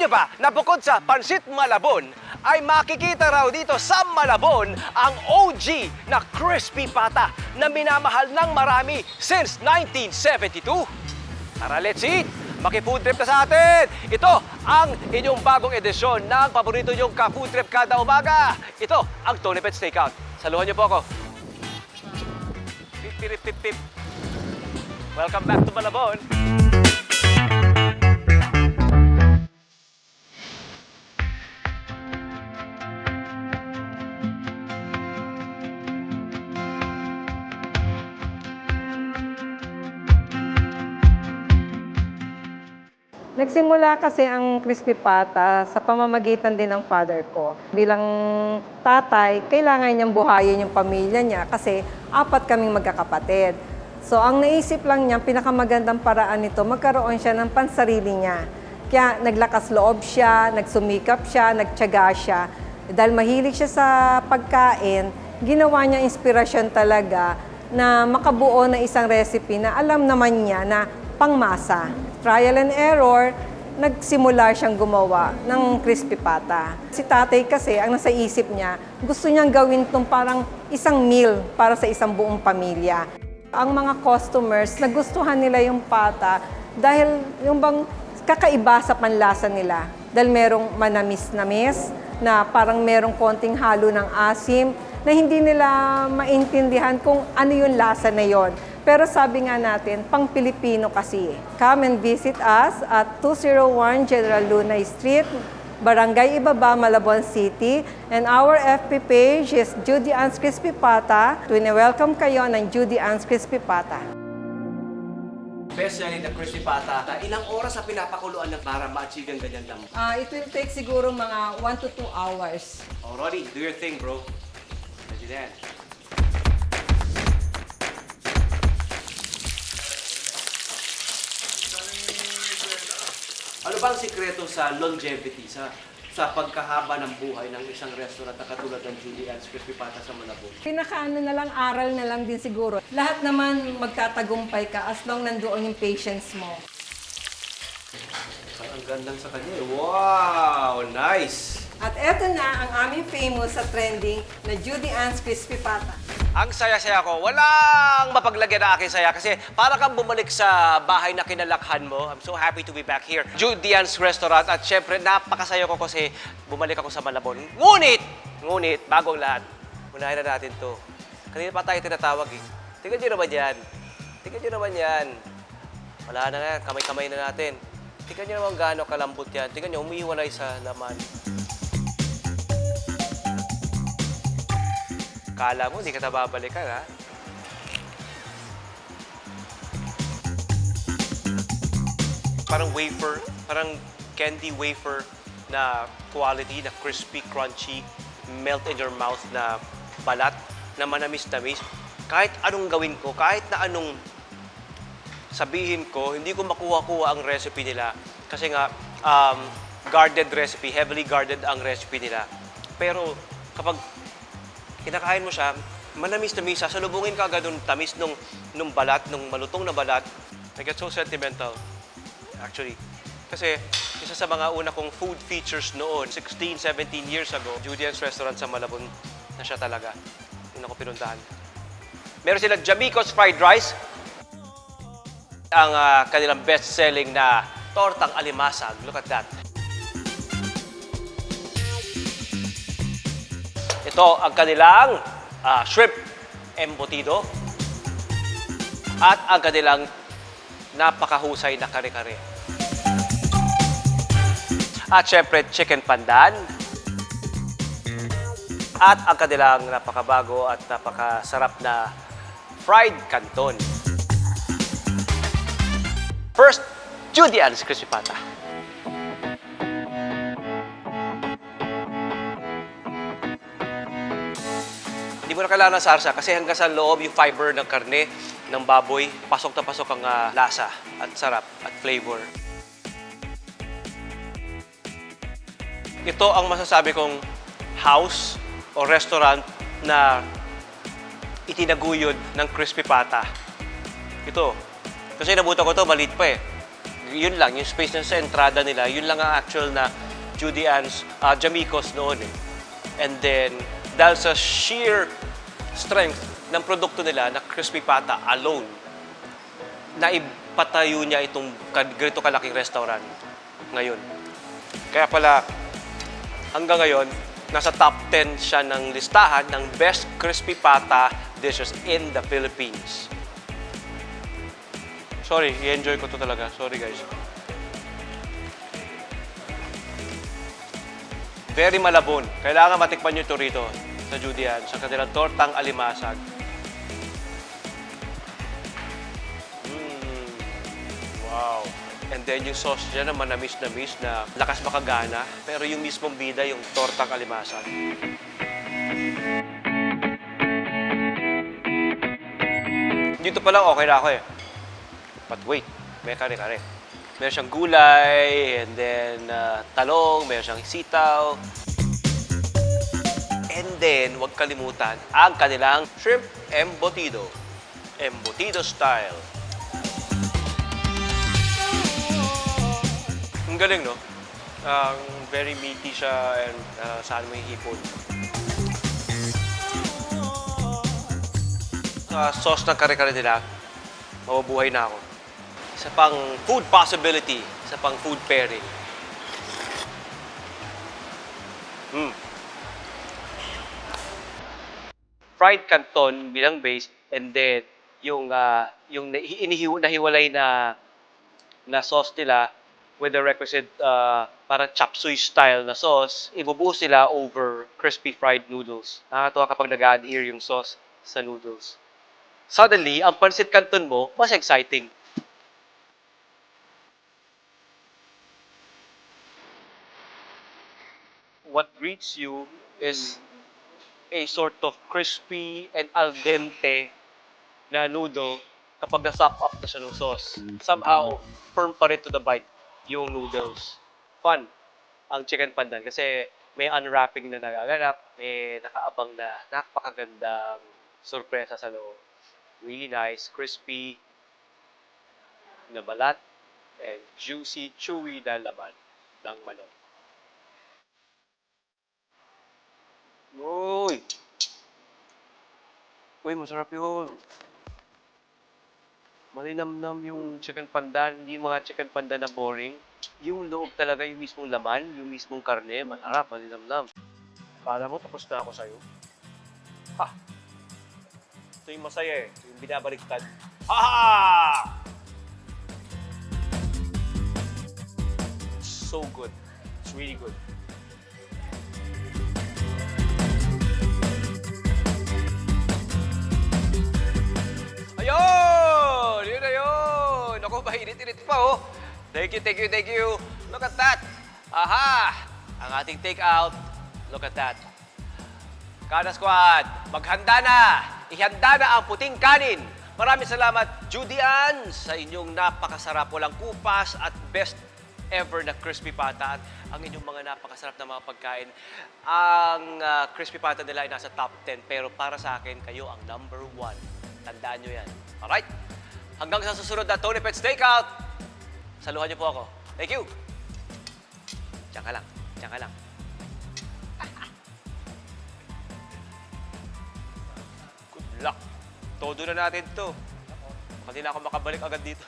nyo ba na bukod sa Pansit Malabon, ay makikita raw dito sa Malabon ang OG na crispy pata na minamahal ng marami since 1972? Tara, let's eat! Maki-food trip na sa atin! Ito ang inyong bagong edisyon ng paborito nyong ka-food trip kada umaga. Ito ang Tony Pet Steakout. Saluhan niyo po ako. Pip, pip, pip, pip. Welcome back to Malabon. Nagsimula kasi ang crispy pata sa pamamagitan din ng father ko. Bilang tatay, kailangan niyang buhayin yung pamilya niya kasi apat kaming magkakapatid. So ang naisip lang niya, pinakamagandang paraan nito, magkaroon siya ng pansarili niya. Kaya naglakas loob siya, nagsumikap siya, nagtyaga siya. Dahil mahilig siya sa pagkain, ginawa niya inspirasyon talaga na makabuo na isang recipe na alam naman niya na pangmasa. Trial and error, nagsimula siyang gumawa ng crispy pata. Si tatay kasi, ang nasa isip niya, gusto niyang gawin itong parang isang meal para sa isang buong pamilya. Ang mga customers, nagustuhan nila yung pata dahil yung bang kakaiba sa panlasa nila. Dahil merong manamis-namis, na parang merong konting halo ng asim, na hindi nila maintindihan kung ano yung lasa na yon. Pero sabi nga natin, pang Pilipino kasi. Come and visit us at 201 General Lunay Street, Barangay Ibaba, Malabon City. And our FB page is Judy Ann's Crispy Pata. Welcome kayo ng Judy Ann's Crispy Pata. Best na crispy pata. Ilang oras sa pinapakuluan na para ma-achieve yung ganyan lang? Ah, it will take siguro mga 1 to 2 hours. Oh, Roddy, do your thing, bro. Ready then. Ano ba ang sikreto sa longevity, sa sa pagkahaba ng buhay ng isang restaurant na katulad ng Julie Ann's Crispy Pata sa Malabo? Pinakaano na lang, aral na lang din siguro. Lahat naman magtatagumpay ka as long nandoon yung patience mo. Ang gandang sa kanya. eh. Wow! Nice! At eto na ang aming famous sa trending na Judy Ann's Crispy Pata. Ang saya-saya ko, walang mapaglagyan na aking saya kasi para kang bumalik sa bahay na kinalakhan mo. I'm so happy to be back here. Judian's Restaurant at syempre napakasaya ko kasi bumalik ako sa Malabon. Ngunit, ngunit, bagong lahat, unahin na natin to. Kanina pa tayo tinatawag eh. Tingnan nyo naman yan. Tingnan nyo naman yan. Wala na nga, kamay-kamay na natin. Tingnan nyo naman gaano kalambot yan. Tingnan nyo, umiiwalay sa laman. Kala mo, hindi ka na babalikan, ha? Parang wafer, parang candy wafer na quality, na crispy, crunchy, melt in your mouth na balat, na manamis-tamis. Kahit anong gawin ko, kahit na anong sabihin ko, hindi ko makuha-kuha ang recipe nila. Kasi nga, um, guarded recipe, heavily guarded ang recipe nila. Pero kapag kinakain mo siya, manamis na misa, salubungin ka agad nung tamis nung, nung balat, nung malutong na balat. I get so sentimental, actually. Kasi isa sa mga una kong food features noon, 16, 17 years ago, Julian's Restaurant sa Malabon na siya talaga. Yun ako pinuntahan. Meron sila Jamico's Fried Rice, ang ah, kanilang best-selling na tortang alimasag. Look at that. Ito ang kanilang ah, shrimp embutido at ang kanilang napakahusay na kare-kare. At syempre, chicken pandan. At ang kanilang napakabago at napakasarap na fried canton. First, Judy Ann's Crispy Pata. Hindi mo na kailangan ng sarsa kasi hanggang sa loob yung fiber ng karne, ng baboy, pasok na pasok ang ah, lasa at sarap at flavor. Ito ang masasabi kong house o restaurant na itinaguyod ng crispy pata. Ito. Kasi nabutan ko to maliit pa eh. yun lang, yung space na sa entrada nila, yun lang ang actual na Judy Ann's uh, Jamicos noon eh. And then, dahil sa sheer strength ng produkto nila na Crispy Pata alone, naipatayo niya itong ganito kalaking restaurant ngayon. Kaya pala, hanggang ngayon, nasa top 10 siya ng listahan ng best crispy pata dishes in the Philippines. Sorry, i-enjoy ko to talaga. Sorry guys. Very malabon. Kailangan matikman nyo ito rito sa Judian, sa kanilang tortang alimasag. Mm. Wow. And then yung sauce dyan na manamis-namis na lakas makagana. Pero yung mismong bida, yung tortang alimasag. Dito pa lang okay na ako eh. But wait, may kare-kare. Meron siyang gulay, and then uh, talong, meron siyang sitaw. And then, huwag kalimutan, ang kanilang shrimp embutido. Embutido style. Ang galing, no? Ang very meaty siya and uh, saan mo hipon. Sa sauce ng kare-kare nila, mabubuhay na ako. Isa pang food possibility, isa pang food pairing. Mm. Fried canton bilang base and then yung ah, yung inihiw nahiwalay na na sauce nila with the requisite uh, parang chop suey style na sauce, ibubuhos sila over crispy fried noodles. Nakakatuwa kapag nag-adhere yung sauce sa noodles. Suddenly, ang pansit canton mo, mas exciting. What greets you is a sort of crispy and al dente na noodle kapag na-sop up na siya ng sauce. Somehow, firm pa rin to the bite yung noodles. Fun ang chicken pandan kasi may unwrapping na nagaganap, may nakaabang na napakagandang sorpresa sa loob. Really nice, crispy na balat, and juicy, chewy na laman ng manok. Uy! Uy, masarap yun. Malinamnam yung chicken pandan, hindi yung mga chicken pandan na boring. Yung loob talaga, yung mismong laman, yung mismong karne, masarap, malinamnam. Kala mo, tapos na ako sa'yo. Ha! Ito yung masaya eh, yung binabaliktad. Ha ha! So good. It's really good. Thank you, thank you, thank you. Look at that. Aha! Ang ating take out. Look at that. Kada squad, maghanda na! Ihanda na ang puting kanin. Maraming salamat, Judy Ann, sa inyong napakasarap, walang kupas at best ever na crispy pata at ang inyong mga napakasarap na mga pagkain. Ang ah, crispy pata nila ay nasa top 10 pero para sa akin, kayo ang number one. Tandaan nyo yan. Alright? Hanggang sa susunod na Tony Pet Stakeout, saluhan niyo po ako. Thank you! Diyan ka lang. Diyan ka lang. Good luck. Todo na natin to. Baka di na ako makabalik agad dito.